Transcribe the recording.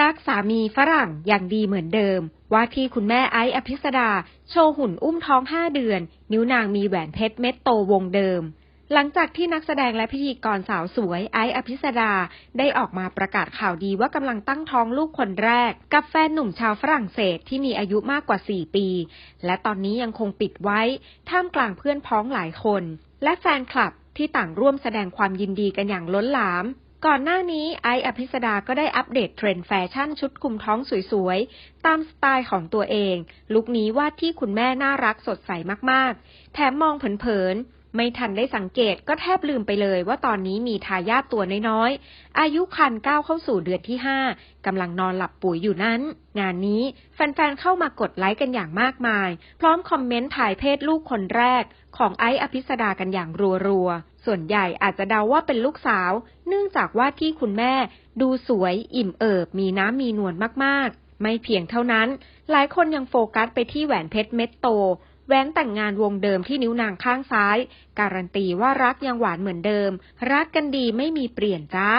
รักสามีฝรั่งอย่างดีเหมือนเดิม ว่าที่คุณแม่ไอซ์อภิสดา โชว์หุ่นอุ้มท้อง5เดือน นิ้วนางมีแหวนเพชรเม็ดโตวงเดิม หลังจากที่นักแสดงและพิธีกรสาวสวยไอซ์อภิสดา ได้ออกมาประกาศข่าวดีว่ากำลังตั้งท้องลูกคนแรก กับแฟนหนุ่มชาวฝรั่งเศสที่มีอายุมากกว่า 4 ปี และตอนนี้ยังคงปิดไว้ ท่ามกลางเพื่อนพ้องหลายคน และแฟนคลับที่ต่างร่วมแสดงความยินดีกันอย่างล้นหลาม ก่อนหน้านี้ไอซ์อภิสดาก็ได้อัปเดตเทรนด์แฟชั่นชุดคลุมท้องสวยๆ ตามสไตล์ของตัวเอง ลุคนี้ว่าที่คุณแม่น่ารักสดใสมากๆ แถมมองเผินๆ ไม่ทันได้สังเกตก็แทบลืมไปเลยว่าตอนนี้มีทายาทตัวน้อยๆ อายุคันก้าวเข้าสู่เดือนที่5กำลังนอนหลับปุ๋ยอยู่นั้น งานนี้แฟนๆเข้ามากดไลค์กันอย่างมากมาย พร้อมคอมเมนต์ถ่ายเพศลูกคนแรก ของไอซ์อภิสดากันอย่างรัวๆ ส่วนใหญ่อาจจะเดาว่าเป็นลูกสาว เนื่องจากว่าที่คุณแม่ ดูสวยอิ่มเอิบมีน้ำมีนวลมากๆ ไม่เพียงเท่านั้น หลายคนยังโฟกัสไปที่แหวนเพชรเม็ดโต แหวนแต่งงานวงเดิมที่นิ้วนางข้างซ้าย การันตีว่ารักยังหวานเหมือนเดิม รักกันดีไม่มีเปลี่ยนจ้า